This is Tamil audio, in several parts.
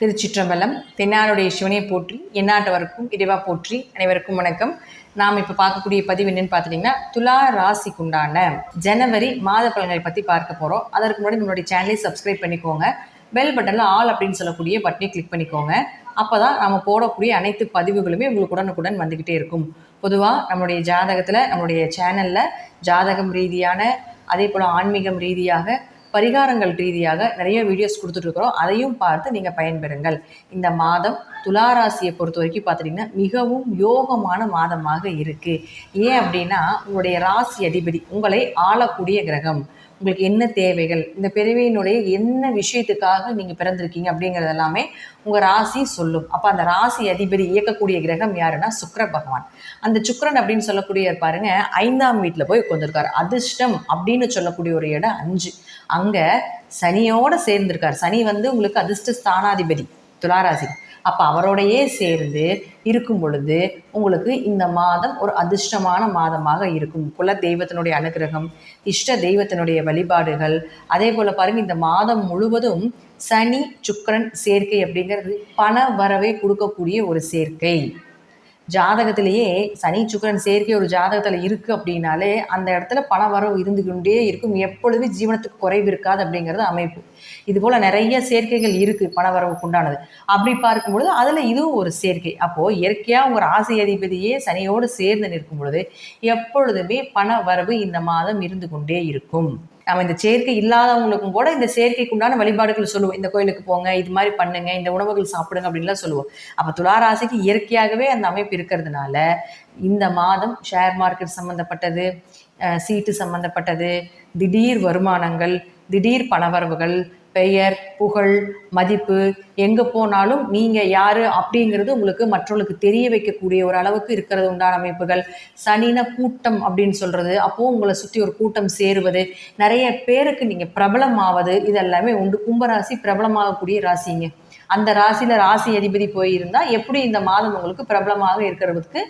திருச்சிற்றம்பலம் தென்னாடுடைய சிவனை போற்றி எந்நாட்டவருக்கும் இறைவா போற்றி அனைவருக்கும் வணக்கம். நாம் இப்போ பார்க்கக்கூடிய பதிவு என்னன்னு பார்த்துட்டிங்கன்னா துலா ராசிக்குண்டான ஜனவரி மாத பலன்களை பற்றி பார்க்க போகிறோம் அதற்கு முன்னாடி நம்மளுடைய சேனலை சப்ஸ்கிரைப் பண்ணிக்கோங்க. பெல் பட்டனில் ஆல் அப்படின்னு சொல்லக்கூடிய பட்டனை கிளிக் பண்ணிக்கோங்க. அப்போ தான் நம்ம போடக்கூடிய அனைத்து பதிவுகளுமே உங்களுக்கு உடனுக்குடன் வந்துக்கிட்டே இருக்கும். பொதுவாக நம்மளுடைய ஜாதகத்தில் நம்மளுடைய சேனலில் ஜாதகம் ரீதியான அதே போல் ஆன்மீகம் ரீதியாக பரிகாரங்கள் ரீதியாக நிறைய வீடியோஸ் கொடுத்துட்ருக்குறோம் அதையும் பார்த்து நீங்கள் பயன்பெறுங்கள். இந்த மாதம் துளாராசியை பொறுத்த வரைக்கும் பார்த்துட்டிங்கன்னா மிகவும் யோகமான மாதமாக இருக்குது ஏன் அப்படின்னா உங்களுடைய ராசி அதிபதி உங்களை ஆளக்கூடிய கிரகம். உங்களுக்கு என்ன தேவைகள் இந்த பிறவியினுடைய என்ன விஷயத்துக்காக நீங்கள் பிறந்திருக்கீங்க அப்படிங்கிறது எல்லாமே உங்கள் ராசி சொல்லும். அப்போ அந்த ராசி அதிபதி இயக்கக்கூடிய கிரகம் யாருன்னா சுக்கிர பகவான். அந்த சுக்கரன் அப்படின்னு சொல்லக்கூடிய பாருங்க ஐந்தாம் வீட்டில் போய் உட்காந்துருக்காரு அதிர்ஷ்டம் அப்படின்னு சொல்லக்கூடிய ஒரு இடம் அஞ்சு. அங்கே சனியோட சேர்ந்திருக்கார். சனி வந்து உங்களுக்கு அதிர்ஷ்ட ஸ்தானாதிபதி துளாராசி அப்போ அவரோடையே சேர்ந்து இருக்கும் பொழுது உங்களுக்கு இந்த மாதம் ஒரு அதிர்ஷ்டமான மாதமாக இருக்கும். குல தெய்வத்தினுடைய அனுகிரகம் இஷ்ட தெய்வத்தினுடைய வழிபாடுகள் அதே போல் பாருங்க இந்த மாதம் முழுவதும் சனி சுக்கரன் சேர்க்கை அப்படிங்கிறது பண வரவை கொடுக்கக்கூடிய ஒரு சேர்க்கை. ஜாதகத்திலேயே சனி சுக்கரன் சேர்க்கை ஒரு ஜாதகத்தில் இருக்குது அப்படின்னாலே அந்த இடத்துல பண வரவு இருந்து கொண்டே இருக்கும். எப்பொழுது ஜீவனத்துக்கு குறைவு இருக்காது அப்படிங்கிறது அமைப்பு. இது போல் நிறைய சேர்க்கைகள் இருக்குது பண வரவுக்கு உண்டானது. அப்படி பார்க்கும்பொழுது அதில் இதுவும் ஒரு சேர்க்கை. அப்போது இயற்கையாக உங்கள் ராசி அதிபதியே சனியோடு சேர்ந்து நிற்கும் பொழுது எப்பொழுதுமே பண வரவு இந்த மாதம் இருந்து கொண்டே இருக்கும். நம்ம இந்த சேர்க்கை இல்லாதவங்களுக்கும் கூட இந்த சேர்க்கைக்கு உண்டான வழிபாடுகள் சொல்லுவோம். இந்த கோயிலுக்கு போங்க இது மாதிரி பண்ணுங்க இந்த உணவுகள் சாப்பிடுங்க அப்படின்லாம் சொல்லுவோம். அப்போ துளாராசிக்கு இயற்கையாகவே அந்த அமைப்பு இருக்கிறதுனால இந்த மாதம் ஷேர் மார்க்கெட் சம்மந்தப்பட்டது சீட்டு சம்மந்தப்பட்டது திடீர் வருமானங்கள் திடீர் பணவரவுகள் பெயர் புகழ் மதிப்பு எங்கே போனாலும் நீங்கள் யார் அப்படிங்கிறது உங்களுக்கு மற்றவர்களுக்கு தெரிய வைக்கக்கூடிய ஒரு அளவுக்கு இருக்கிறது உண்டான அமைப்புகள். சனின கூட்டம் அப்படின்னு சொல்கிறது அப்போது உங்களை சுற்றி ஒரு கூட்டம் சேருவது. நிறைய பேருக்கு நீங்கள் பிரபலமாவது இதெல்லாமே உண்டு. கும்பராசி பிரபலமாகக்கூடிய ராசிங்க. அந்த ராசியில் ராசி அதிபதி போயிருந்தா எப்படி இந்த மாதம் உங்களுக்கு பிரபலமாக இருக்கிறதுக்கு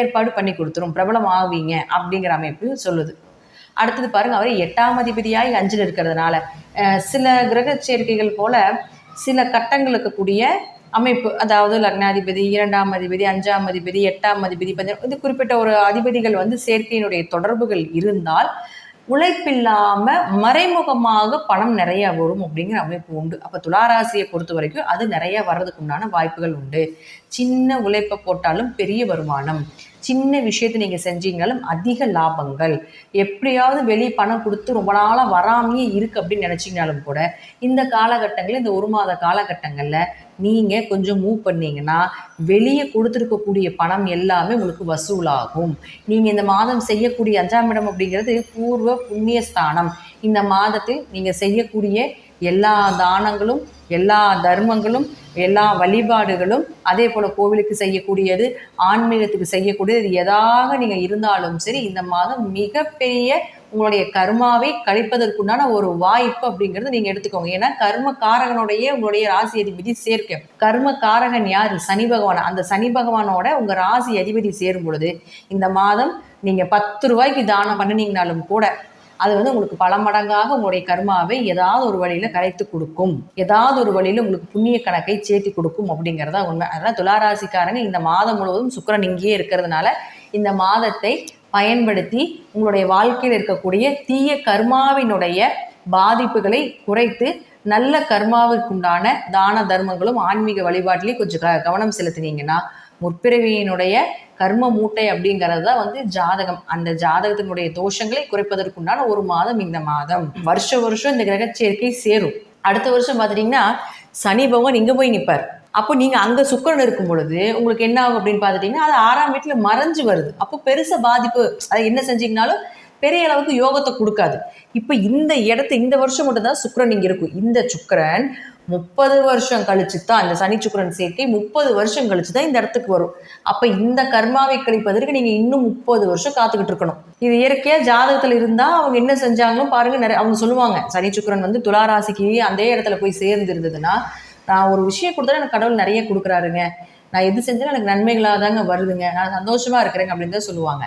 ஏற்பாடு பண்ணி கொடுத்துரும். பிரபலமாவீங்க அப்படிங்கிற அமைப்பு சொல்லுது. அடுத்தது பாருங்க அவர் எட்டாம் அதிபதியாய் அஞ்சில் இருக்கிறதுனால சில கிரக சேர்க்கைகள் போல சில கட்டங்களுக்கு கூடிய அமைப்பு அதாவது லக்னாதிபதி இரண்டாம் அதிபதி அஞ்சாம் அதிபதி எட்டாம் அதிபதி பதி- இது குறிப்பிட்ட ஒரு அதிபதிகள் வந்து சேர்க்கையினுடைய தொடர்புகள் இருந்தால் உழைப்பில்லாம மறைமுகமாக பணம் நிறைய வரும் அப்படிங்கிற அமைப்பு உண்டு. அப்போ துளாராசியை பொறுத்த வரைக்கும் அது நிறைய வர்றதுக்கு உண்டான வாய்ப்புகள் உண்டு. சின்ன உழைப்பை போட்டாலும் பெரிய வருமானம். சின்ன விஷயத்தை நீங்கள் செஞ்சீங்கனாலும் அதிக லாபங்கள். எப்படியாவது வெளியே பணம் கொடுத்து ரொம்ப நாளாக வராமையே இருக்குது அப்படின்னு நினச்சிங்கனாலும் கூட இந்த காலகட்டங்களில் இந்த ஒரு மாத காலகட்டங்களில் நீங்கள் கொஞ்சம் மூவ் பண்ணீங்கன்னா வெளியே கொடுத்துருக்கக்கூடிய பணம் எல்லாமே உங்களுக்கு வசூலாகும். நீங்கள் இந்த மாதம் செய்யக்கூடிய அஞ்சாம் இடம் அப்படிங்கிறது பூர்வ புண்ணிய ஸ்தானம் இந்த மாதத்தில் நீங்கள் செய்யக்கூடிய எல்லா தானங்களும் எல்லா தர்மங்களும் எல்லா வழிபாடுகளும் அதே போல் கோவிலுக்கு செய்யக்கூடியது ஆன்மீகத்துக்கு செய்யக்கூடியது எதாக நீங்கள் இருந்தாலும் சரி இந்த மாதம் மிகப்பெரிய உங்களுடைய கர்மாவை கழிப்பதற்குண்டான ஒரு வாய்ப்பு அப்படிங்கிறது நீங்கள் எடுத்துக்கோங்க. ஏன்னா கர்ம காரகனுடைய உங்களுடைய ராசி அதிபதி சேர்க்க. கர்ம காரகன் யார்? சனி பகவான். அந்த சனி பகவானோட உங்கள் ராசி அதிபதி சேரும் பொழுது இந்த மாதம் நீங்கள் பத்து ரூபாய்க்கு தானம் பண்ணினீங்கனாலும் கூட அது வந்து உங்களுக்கு பல மடங்காக உங்களுடைய கர்மாவை ஏதாவது ஒரு வழியில் கரைத்து கொடுக்கும். ஏதாவது ஒரு வழியில் உங்களுக்கு புண்ணிய கணக்கை சேர்த்தி கொடுக்கும் அப்படிங்கிறதா உண்மை. அதனால் துளாராசிக்காரங்க இந்த மாதம் முழுவதும் சுக்கரன் இங்கேயே இருக்கிறதுனால இந்த மாதத்தை பயன்படுத்தி உங்களுடைய வாழ்க்கையில் இருக்கக்கூடிய தீய கர்மாவினுடைய பாதிப்புகளை குறைத்து நல்ல கர்மாவுக்குண்டான தான தர்மங்களும் ஆன்மீக வழிபாட்டிலையும் கொஞ்சம் க கவனம் செலுத்தினீங்கன்னா முற்பிறவியினுடைய கர்ம மூட்டை அப்படிங்கிறது தான் வந்து ஜாதகம். அந்த ஜாதகத்தினுடைய தோஷங்களை குறைப்பதற்குண்டான ஒரு மாதம் இந்த மாதம். வருஷ வருஷம் இந்த கிரக சேர்க்கை சேரும். அடுத்த வருஷம் பார்த்துட்டிங்கன்னா சனி பகவான் இங்கே போய் நிற்பார் அப்போ நீங்கள் அங்கே சுக்கிரன் இருக்கும் பொழுது உங்களுக்கு என்ன ஆகும் அப்படின்னு பார்த்துட்டிங்கன்னா அது ஆறாம் வீட்டில் மறைஞ்சு வருது. அப்போ பெருசாக பாதிப்பு அதை என்ன செஞ்சீங்கனாலும் பெரிய அளவுக்கு யோகத்தை கொடுக்காது. இப்போ இந்த இடத்து இந்த வருஷம் மட்டும்தான் சுக்கிரன் இங்கே இருக்கும். இந்த சுக்கிரன் முப்பது வருஷம் கழிச்சு தான் இந்த சனி சுக்கிரன் சேர்க்கை முப்பது வருஷம் கழிச்சு தான் இந்த இடத்துக்கு வரும். அப்போ இந்த கர்மாவை கழிப்பதற்கு நீங்கள் இன்னும் முப்பது வருஷம் காத்துக்கிட்டு இருக்கணும். இது இயற்கையாக ஜாதகத்தில் இருந்தால் அவங்க என்ன செஞ்சாங்களோ பாருங்க நிறைய அவங்க சொல்லுவாங்க. சனி சுக்கிரன் வந்து துளாராசிக்கு அதே இடத்துல போய் சேர்ந்து இருந்ததுன்னா நான் ஒரு விஷயம் கொடுத்தா எனக்கு கடவுள் நிறைய கொடுக்குறாருங்க. நான் எது செஞ்சாலும் எனக்கு நன்மைகளாக தாங்க வருதுங்க. நான் சந்தோஷமா இருக்கிறேங்க அப்படின்னு தான் சொல்லுவாங்க.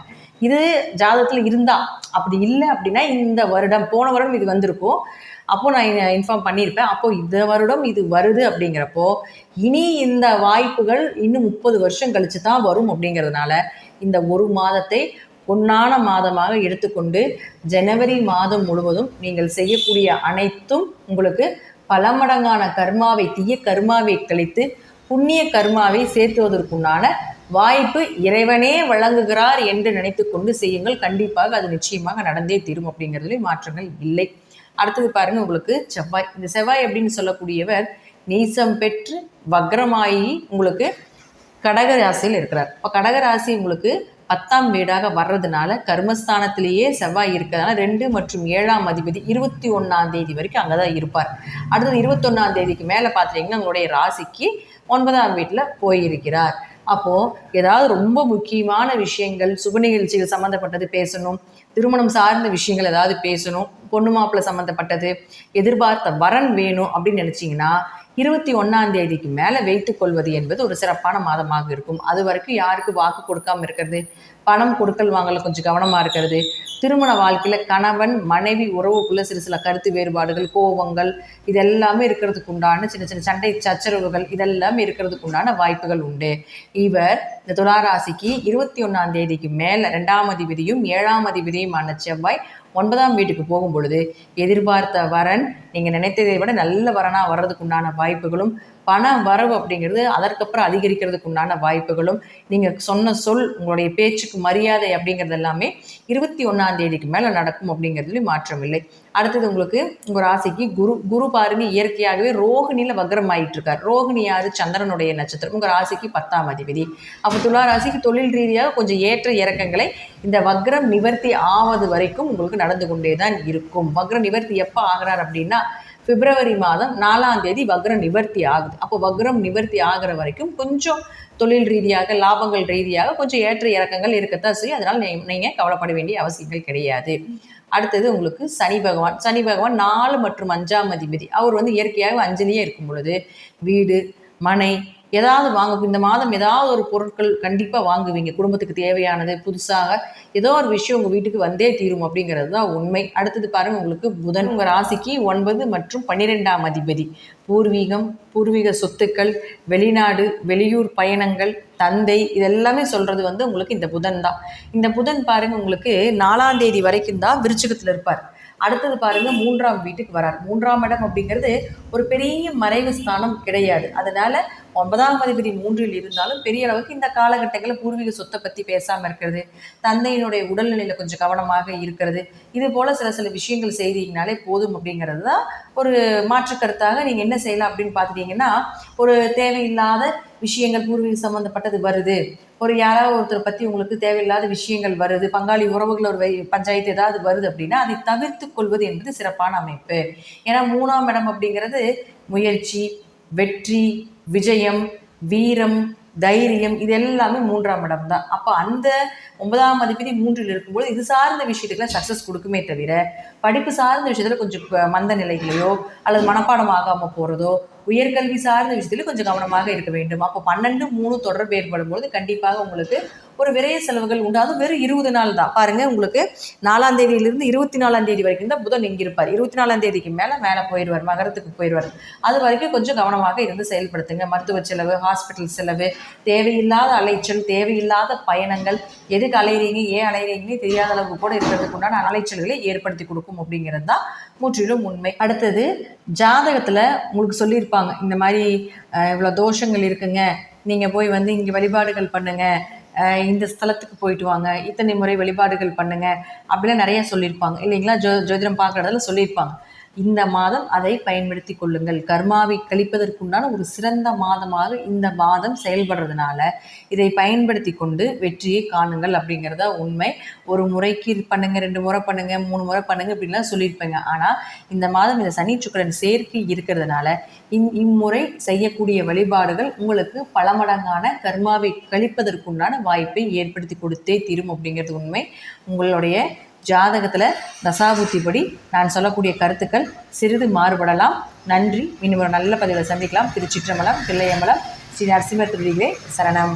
இது ஜாதகத்தில் இருந்தா அப்படி இல்லை அப்படின்னா இந்த வருடம் போன வருடம் இது வந்திருக்கும். அப்போ நான் இன்ஃபார்ம் பண்ணியிருப்பேன். அப்போ இந்த வருடம் இது வருது அப்படிங்கிறப்போ இனி இந்த வாய்ப்புகள் இன்னும் முப்பது வருஷம் கழிச்சு தான் வரும் அப்படிங்கிறதுனால இந்த ஒரு மாதத்தை பொன்னான மாதமாக எடுத்துக்கொண்டு ஜனவரி மாதம் முழுவதும் நீங்கள் செய்யக்கூடிய அனைத்தும் உங்களுக்கு பல மடங்கான கர்மாவை தீய கர்மாவை கழித்து புண்ணிய கர்மாவை சேர்த்துவதற்குண்டான வாய்ப்பு இறைவனே வழங்குகிறார் என்று நினைத்து கொண்டு செய்யுங்கள். கண்டிப்பாக அது நிச்சயமாக நடந்தே தீரும் அப்படிங்கிறதுல மாற்றங்கள் இல்லை. அடுத்தது பாருங்க உங்களுக்கு செவ்வாய். இந்த செவ்வாய் அப்படின்னு சொல்லக்கூடியவர் நீசம் பெற்று வக்ரமாயி உங்களுக்கு கடகராசியில் இருக்கிறார். இப்போ கடகராசி உங்களுக்கு பத்தாம் வீடாக வர்றதுனால கர்மஸ்தானத்திலேயே செவ்வாய் இருக்கிறதுனால ரெண்டு மற்றும் ஏழாம் அதிபதி இருபத்தி ஒன்றாம் தேதி வரைக்கும் அங்கே தான் இருப்பார். அடுத்தது இருபத்தொன்னாம் தேதிக்கு மேலே பார்த்தீங்கன்னா உங்களுடைய ராசிக்கு ஒன்பதாம் வீட்டில் போயிருக்கிறார். அப்போது ஏதாவது ரொம்ப முக்கியமான விஷயங்கள் சுப நிகழ்ச்சிகள் சம்மந்தப்பட்டது பேசணும் திருமணம் சார்ந்த விஷயங்கள் ஏதாவது பேசணும் பொண்ணு மாப்பிள்ளை சம்மந்தப்பட்டது எதிர்பார்த்த வரன் வேணும் அப்படின்னு நினச்சிங்கன்னா இருபத்தி ஒன்றாம் தேதிக்கு மேலே வைத்து கொள்வது என்பது ஒரு சிறப்பான மாதமாக இருக்கும். அது வரைக்கும் யாருக்கு வாக்கு கொடுக்காம இருக்கிறது? பணம் கொடுக்கல் வாங்கல கொஞ்சம் கவனமாக இருக்கிறது. திருமண வாழ்க்கையில் கணவன் மனைவி உறவுக்குள்ள சிறு சில கருத்து வேறுபாடுகள் கோபங்கள் இதெல்லாமே இருக்கிறதுக்கு உண்டான சின்ன சின்ன சண்டை சச்சரவுகள் இதெல்லாமே இருக்கிறதுக்கு உண்டான வாய்ப்புகள் உண்டு. இவர் இந்த துளாராசிக்கு இருபத்தி ஒன்றாம் தேதிக்கு மேலே ரெண்டாம் அதிபதியும் ஏழாம் அதிபதியுமான செவ்வாய் ஒன்பதாம் வீட்டுக்கு போகும் பொழுது எதிர்பார்த்த வரன் நீங்கள் நினைத்ததை விட நல்ல வரனாக வர்றதுக்கு உண்டான வாய்ப்புகளும் பண வரவு அப்படிங்கிறது அதற்கப்புறம் அதிகரிக்கிறதுக்கு உண்டான வாய்ப்புகளும் நீங்கள் சொன்ன சொல் உங்களுடைய பேச்சுக்கு மரியாதை அப்படிங்கிறது எல்லாமே இருபத்தி ஒன்றாம் தேதிக்கு மேலே நடக்கும் அப்படிங்கிறதுலையும் மாற்றம் இல்லை. அடுத்தது உங்களுக்கு உங்கள் ராசிக்கு குரு குரு பாருங்க இயற்கையாகவே ரோகிணியில் வக்ரம் ஆயிட்டு இருக்கார் ரோகிணி யாரு? சந்திரனுடைய நட்சத்திரம். உங்கள் ராசிக்கு பத்தாம் அதிபதி. அப்போ துலா ராசிக்கு தொழில் ரீதியாக கொஞ்சம் ஏற்ற இறக்கங்களை இந்த வக்ரம் நிவர்த்தி ஆவது வரைக்கும் உங்களுக்கு நடந்து கொண்டே தான் இருக்கும். வக்ரம் நிவர்த்தி எப்போ ஆகிறார் அப்படின்னா பிப்ரவரி மாதம் நாலாம் தேதி வக்ரம் நிவர்த்தி ஆகுது. அப்போ வக்ரம் நிவர்த்தி ஆகிற வரைக்கும் கொஞ்சம் தொழில் ரீதியாக லாபங்கள் ரீதியாக கொஞ்சம் ஏற்ற இறக்கங்கள் இருக்கத்தான் செய்யும். அதனால் நீங்கள் கவலைப்பட வேண்டிய அவசியங்கள் கிடையாது. அடுத்தது உங்களுக்கு சனி பகவான். சனி பகவான் நாலு மற்றும் அஞ்சாம் அதிபதி. அவர் வந்து இயற்கையாக அஞ்சலியே இருக்கும் பொழுது வீடு மனை ஏதாவது வாங்க இந்த மாதம் ஏதாவது ஒரு பொருட்கள் கண்டிப்பாக வாங்குவீங்க. குடும்பத்துக்கு தேவையானது புதுசாக ஏதோ ஒரு விஷயம் உங்கள் வீட்டுக்கு வந்தே தீரும் அப்படிங்கிறது தான் உண்மை. அடுத்தது பாருங்கள் உங்களுக்கு புதன் உங்கள் ராசிக்கு ஒன்பது மற்றும் பன்னிரெண்டாம் அதிபதி. பூர்வீகம் பூர்வீக சொத்துக்கள் வெளிநாடு வெளியூர் பயணங்கள் தந்தை இதெல்லாமே சொல்கிறது வந்து உங்களுக்கு இந்த புதன் தான். இந்த புதன் பாருங்கள் உங்களுக்கு நாலாம் தேதி வரைக்கும் தான் விருச்சிகத்தில் இருப்பார். அடுத்தது பாருங்க மூன்றாம் வீட்டுக்கு வரார். மூன்றாம் இடம் அப்படிங்கிறது ஒரு பெரிய மறைவு ஸ்தானம் கிடையாது. அதனால ஒன்பதாம் அதிபதி மூன்றில் இருந்தாலும் பெரிய அளவுக்கு இந்த காலகட்டங்களில் பூர்வீக சொத்தை பற்றி பேசாமல் இருக்கிறது தந்தையினுடைய உடல்நிலையில் கொஞ்சம் கவனமாக இருக்கிறது இது போல் சில சில விஷயங்கள் செய்தீங்கனாலே போதும் அப்படிங்கிறது தான் ஒரு மாற்று கருத்தாக நீங்கள் என்ன செய்யலாம் அப்படின்னு பார்த்துட்டிங்கன்னா ஒரு தேவையில்லாத விஷயங்கள் பூர்வீக சம்மந்தப்பட்டது வருது. ஒரு யாராவது ஒருத்தரை பற்றி உங்களுக்கு தேவையில்லாத விஷயங்கள் வருது. பங்காளி உறவுகள் ஒரு பஞ்சாயத்து ஏதாவது வருது அப்படின்னா அதை தவிர்த்து கொள்வது என்பது சிறப்பான அமைப்பு. ஏன்னா மூணாம் இடம் அப்படிங்கிறது முயற்சி வெற்றி விஜயம் வீரம் தைரியம் இது எல்லாமே மூன்றாம் இடம் தான். அப்போ அந்த ஒன்பதாம் அதிபதி மூன்றில் இருக்கும்போது இது சார்ந்த விஷயத்துக்குலாம் சக்ஸஸ் கொடுக்குமே தவிர படிப்பு சார்ந்த விஷயத்தில் கொஞ்சம் மந்த நிலைகளையோ அல்லது மனப்பாடம் ஆகாமல் போகிறதோ உயர்கல்வி சார்ந்த விஷயத்தில் கொஞ்சம் கவனமாக இருக்க வேண்டும். அப்போ பன்னெண்டு மூணு தொடர்பு ஏற்படும் பொழுது கண்டிப்பாக உங்களுக்கு ஒரு விரைய செலவுகள் உண்டாது வெறும் இருபது நாள் தான். பாருங்க உங்களுக்கு நாலாம் தேதியிலிருந்து இருபத்தி நாலாம் தேதி வரைக்கும் தான் புதன் இங்கிருப்பார். இருபத்தி நாலாம் தேதிக்கு மேலே மேலே போயிடுவார் மகரத்துக்கு போயிடுவார் அது வரைக்கும் கொஞ்சம் கவனமாக இருந்து செயல்படுத்துங்க. மருத்துவ செலவு ஹாஸ்பிட்டல் செலவு தேவையில்லாத அலைச்சல் தேவையில்லாத பயணங்கள் எதுக்கு அலையிறீங்க ஏன் அலையிறீங்கன்னு தெரியாத அளவுக்கு கூட இருக்கிறதுக்கு உண்டான அலைச்சல்களை ஏற்படுத்தி கொடுக்கும். அப்படிங்கிறது தான் முற்றிலும் உண்மை. அடுத்தது ஜாதகத்தில் உங்களுக்கு சொல்லியிருப்பாங்க இந்த மாதிரி இவ்வளோ தோஷங்கள் இருக்குங்க நீங்கள் போய் வந்து இங்கே வழிபாடுகள் பண்ணுங்கள் இந்த ஸ்தலத்துக்கு போயிட்டு வாங்க இத்தனை முறை வழிபாடுகள் பண்ணுங்க அப்படிலாம் நிறைய சொல்லியிருப்பாங்க. இல்லைங்களா? ஜோ ஜோதிடம் பார்க்குறதுல சொல்லியிருப்பாங்க. இந்த மாதம் அதை பயன்படுத்தி கொள்ளுங்கள். கர்மாவை கழிப்பதற்குண்டான ஒரு சிறந்த மாதமாக இந்த மாதம் செயல்படுறதுனால இதை பயன்படுத்தி கொண்டு வெற்றியை காணுங்கள் அப்படிங்கிறத உண்மை. ஒரு முறைக்கு பண்ணுங்க ரெண்டு முறை பண்ணுங்க மூணு முறை பண்ணுங்க இப்படிலாம் சொல்லியிருப்பேங்க. ஆனால் இந்த மாதம் இந்த சனி சுக்கரன் சேர்க்கை இருக்கிறதுனால இம் இம்முறை செய்யக்கூடிய வழிபாடுகள் உங்களுக்கு பல மடங்கான கர்மாவை கழிப்பதற்குண்டான வாய்ப்பை ஏற்படுத்தி கொடுத்தே தீரும் அப்படிங்கிறது உண்மை. உங்களுடைய ஜாதகத்தில் தசாபுத்திப்படி நான் சொல்லக்கூடிய கருத்துக்கள் சிறிது மாறுபடலாம். நன்றி. இன்னும் ஒரு நல்ல பதிவில் சந்திக்கலாம். திருச்சிற்றம்பலம் தில்லையம்பலம் ஸ்ரீ நரசிம்ம திருவிகளே சரணம்.